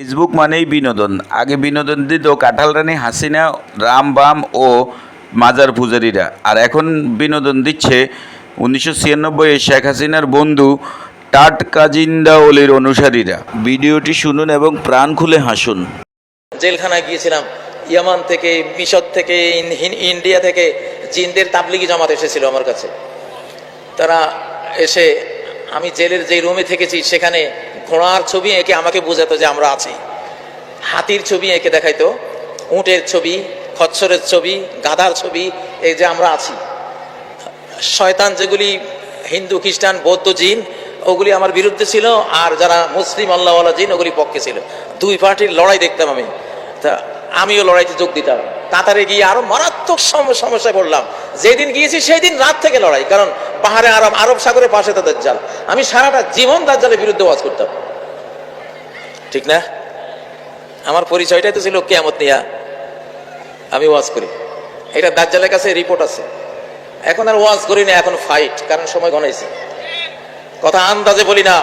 Facebook মানেই বিনোদন। আগে বিনোদন দিত কাঁঠাল রানী, হাসিনা, রাম বাম ও মাজার পূজারীরা। আর এখন বিনোদন দিচ্ছে উনিশশো ছিয়ানব্বই শেখ হাসিনার বন্ধু টাট কাজিন্দা অলির অনুসারীরা। ভিডিওটি শুনুন এবং প্রাণ খুলে হাসুন। জেলখানায় গিয়েছিলাম, ইয়ামান থেকে, মিশর থেকে ইন্ডিয়া থেকে জিনদের তাবলিগি জামাত এসেছিল আমার কাছে। তারা এসে আমি জেলের যে রুমে থেকেছি, সেখানে ঘোড়ার ছবি এঁকে আমাকে বোঝাতো যে আমরা আছি। হাতির ছবি এঁকে দেখাইতো, উটের ছবি খচ্চরের ছবি, গাধার ছবি, এই যে আমরা আছি। শয়তান যেগুলি হিন্দু, খ্রিস্টান, বৌদ্ধ জিন, ওগুলি আমার বিরুদ্ধে ছিল, আর যারা মুসলিম, আল্লাহওয়ালা জিন, ওগুলি পক্ষে ছিল। দুই পার্টির লড়াই দেখতাম আমি। তা আমিও লড়াইতে যোগ দিতাম। কাতারে গিয়ে আরও মারাত্মক সমস্যায় পড়লাম। যেদিন গিয়েছি সেই দিন রাত থেকে লড়াই, কারণ পাহাড়ে আরব আরব সাগরের পাশে তো দাজ্জাল। আমি সারাটা জীবন দাজ্জালের বিরুদ্ধে ওয়াজ করতাম। ঠিক না? আমার পরিচয়টাই তো ছিল কেয়ামত নিয়া। আমি ওয়াজ করি। এটা দাজ্জালের কাছে রিপোর্ট আছে। এখন আর ওয়াজ করি না, এখন ফাইট কারণ সময় গণাইছে। কথা আন্দাজে বলি না।